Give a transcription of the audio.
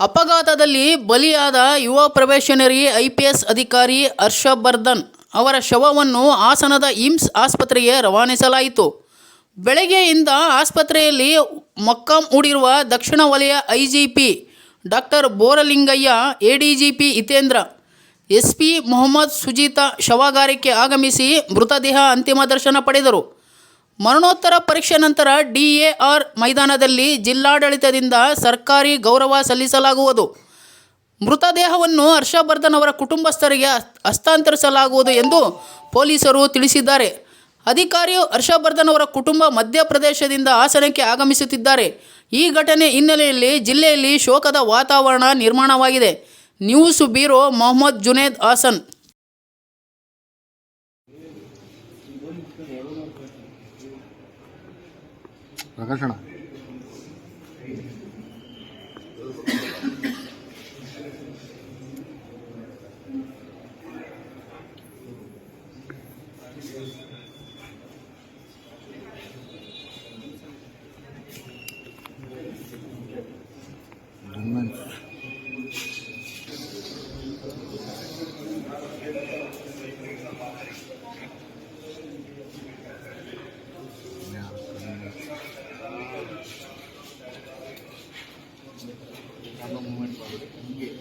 ಅಪಘಾತದಲ್ಲಿ ಬಲಿಯಾದ ಯುವ ಪ್ರೊಬೇಷನರಿ ಐಪಿಎಸ್ ಅಧಿಕಾರಿ ಹರ್ಷವರ್ಧನ್ ಅವರ ಶವವನ್ನು ಹಾಸನದ ಇಮ್ಸ್ ಆಸ್ಪತ್ರೆಗೆ ರವಾನಿಸಲಾಯಿತು. ಬೆಳಗ್ಗೆಯಿಂದ ಆಸ್ಪತ್ರೆಯಲ್ಲಿ ಮೊಕ್ಕಾಂ ಹೂಡಿರುವ ದಕ್ಷಿಣ ವಲಯ IGP doctor Boralingaiah A D G P Hitendra, SP Mohammed Sujeetha ಶವಾಗಾರಕ್ಕೆ ಆಗಮಿಸಿ ಮೃತದೇಹ ಅಂತಿಮ ದರ್ಶನ ಪಡೆದರು. ಮರಣೋತ್ತರ ಪರೀಕ್ಷೆ ನಂತರ ಡಿಎಆರ್ ಮೈದಾನದಲ್ಲಿ ಜಿಲ್ಲಾಡಳಿತದಿಂದ ಸರ್ಕಾರಿ ಗೌರವ ಸಲ್ಲಿಸಲಾಗುವುದು. ಮೃತದೇಹವನ್ನು ಹರ್ಷವರ್ಧನ್ ಅವರ ಕುಟುಂಬಸ್ಥರಿಗೆ ಹಸ್ತಾಂತರಿಸಲಾಗುವುದು ಎಂದು ಪೊಲೀಸರು ತಿಳಿಸಿದ್ದಾರೆ. ಅಧಿಕಾರಿ ಹರ್ಷವರ್ಧನ್ ಅವರ ಕುಟುಂಬ ಮಧ್ಯಪ್ರದೇಶದಿಂದ ಹಾಸನಕ್ಕೆ ಆಗಮಿಸುತ್ತಿದ್ದಾರೆ. ಈ ಘಟನೆ ಹಿನ್ನೆಲೆಯಲ್ಲಿ ಜಿಲ್ಲೆಯಲ್ಲಿ ಶೋಕದ ವಾತಾವರಣ ನಿರ್ಮಾಣವಾಗಿದೆ. News bureau Mohammed Juned Hassan. 哪个事呢？kalau momen baru ini.